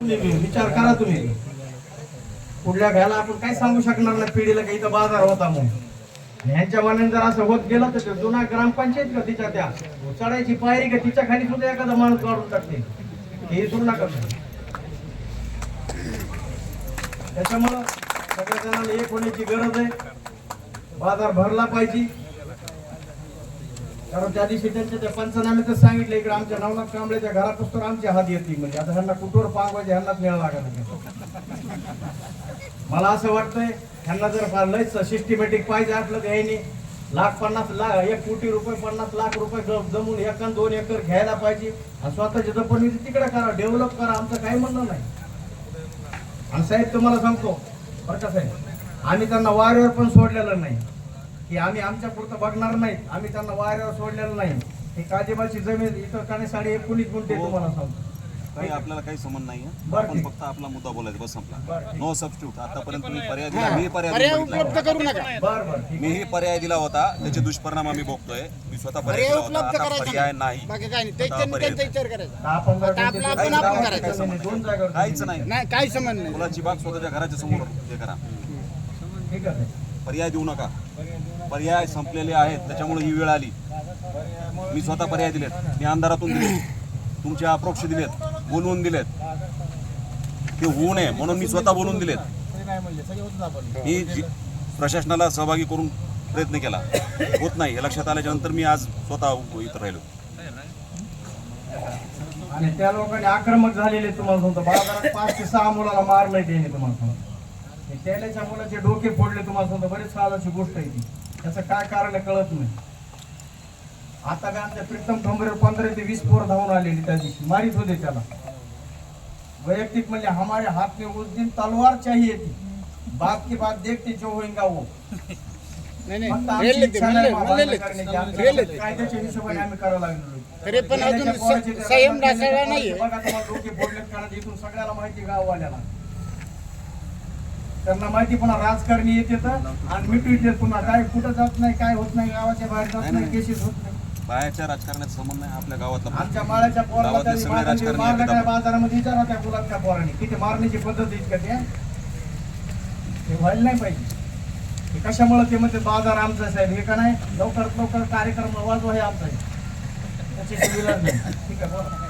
विचार करा तुम्ही. पुढल्या घ्यायला आपण काय सांगू शकणार नाही पिढीला काही इथं बाजार होता म्हणून. ह्यांच्या मनाने जर असं होत गेलं तर जुना ग्रामपंचायत का तिच्या त्या? चढायची पायरी का तिच्या खाली सुद्धा एखादा माणूस काढून टाकते? हे सुरू नका त्याच्यामुळं सगळ्या जणांना एक होण्याची गरज आहे. बाजार भरला पाहिजे. कारण त्या दिवशी त्यांच्या त्या पंचनाम्यातच सांगितलं इकडे आमच्या नवनाथ कांबळेच्या घरापासून आमची हात येते म्हणजे. आता ह्यांना कुठवर पांगवायचे ह्यांनाच मिळाला लागत म्हणजे. मला असं वाटतंय ह्यांना जर फार लयच सिस्टमॅटिक पाहिजे असलं तर यांनी लाख पन्नास लाख एक कोटी रुपये पन्नास लाख रुपये जमून एक दोन एकर घ्यायला पाहिजे. आणि स्वतःची जपणी तिकडे करा डेव्हलप करा आमचं काही म्हणणं नाही. आणि साहेब तुम्हाला सांगतो बरं का साहेब? आम्ही त्यांना वाऱ्यावर पण सोडलेलं नाही. की आम्ही आमच्या पुरतं बघणार नाहीत. आम्ही त्यांना वाऱ्यावर सोडलेलं नाही. ही काजीबाची जमीन इथं काने साडे एकोणीस गुंठे तुम्हाला सांगतो. काही आपल्याला काही संबंध नाही बरं, आपण ठीक. फक्त आपला मुद्दा बोलायचा बस संपला. नो सबस्टिट्यूट आतापर्यंत तुम्ही पर्याय दिला मी पर्याय उपलब्ध होता. करू नका. बर बर ठीक मीही पर्याय दिला होता. त्याचे दुष्परिणाम आम्ही भोगतोय मी स्वतः पर्याय पर्याय दिला होता. आता पर्याय नाही. नाही. बाकी काय नाही. ते आता त्यांनी पर्याय त्यांचा विचार करायचा. दहा पंधरा आता आपलं गुंठे आपण आपण गावाच्या करायचं. जमिनी दोन जागा काहीच नाही. नाही काही संबंध नाही. मुलाची बाग स्वतःच्या घराच्या समोर हे करा. ठीक आहे. पर्याय देऊ नका. पर्याय संपलेले आहेत त्याच्यामुळे ही वेळ आली. मी स्वतः पर्याय दिलेत. मी अंधारातून दिले तुमचे अप्रोक्ष दिलेत. बोलवून दिलेत. ते होऊ नये म्हणून मी स्वतः बोलून दिलेत. मी प्रशासनाला सहभागी करून प्रयत्न केला. होत नाही. हे लक्षात आल्याच्यानंतर मी आज स्वतः इथं राहिलो. आणि त्या लोकांनी आक्रमक झालेले तुम्हाला सांगतो. बाजारात पाच ते सहा मुलाला मारलंय त्याने तुम्हाला सांगतो. हे त्याच्या मुलाचे डोके फोडले तुम्हाला सांगतो. बरेच काळाची गोष्ट आहे ती. त्याचं काय कारण आहे कळत नाही. आता काय आमच्या प्रीतम ठोंबरे पंधरा ते वीस पोरं धावून आलेली त्या दिवशी. मारित होते त्याला. वैयक्तिक म्हणजे हमारे हाथ में उस दिन तलवार चाहिए थी. बात की बात देखते जो होईंगा वो. कायद्याच्या हिशोबाने आम्ही लागलो तरी पण अजून संयम नाहीये. बघा तुम्हाला डोके फोडलेत कारण इथून सगळ्याला माहिती गाववाल्याला. त्यांना माहिती पुन्हा राजकारणी येते आणि मिटू येते पुन्हा. काय कुठं जात नाही काय होत नाही गावाच्या बाहेर जात नाही. केसेस होत नाही. बाहेरच्या राजकारणाचा संबंध नाही आपल्या गावातला आमच्या माळ्याच्या पोराला मारलं काय. बाजारामध्ये विचारा त्या गुलाबच्या पोराने. किती मारण्याची पद्धत इतकं त्या. हे व्हायला नाही पाहिजे. हे कशामुळे ते म्हणते बाजार आमचा साहेब. हे का नाही? लवकरात लवकर कार्यक्रम वाजवा हे आमचा आहे. त्याची सुविधा नाही. ठीक आहे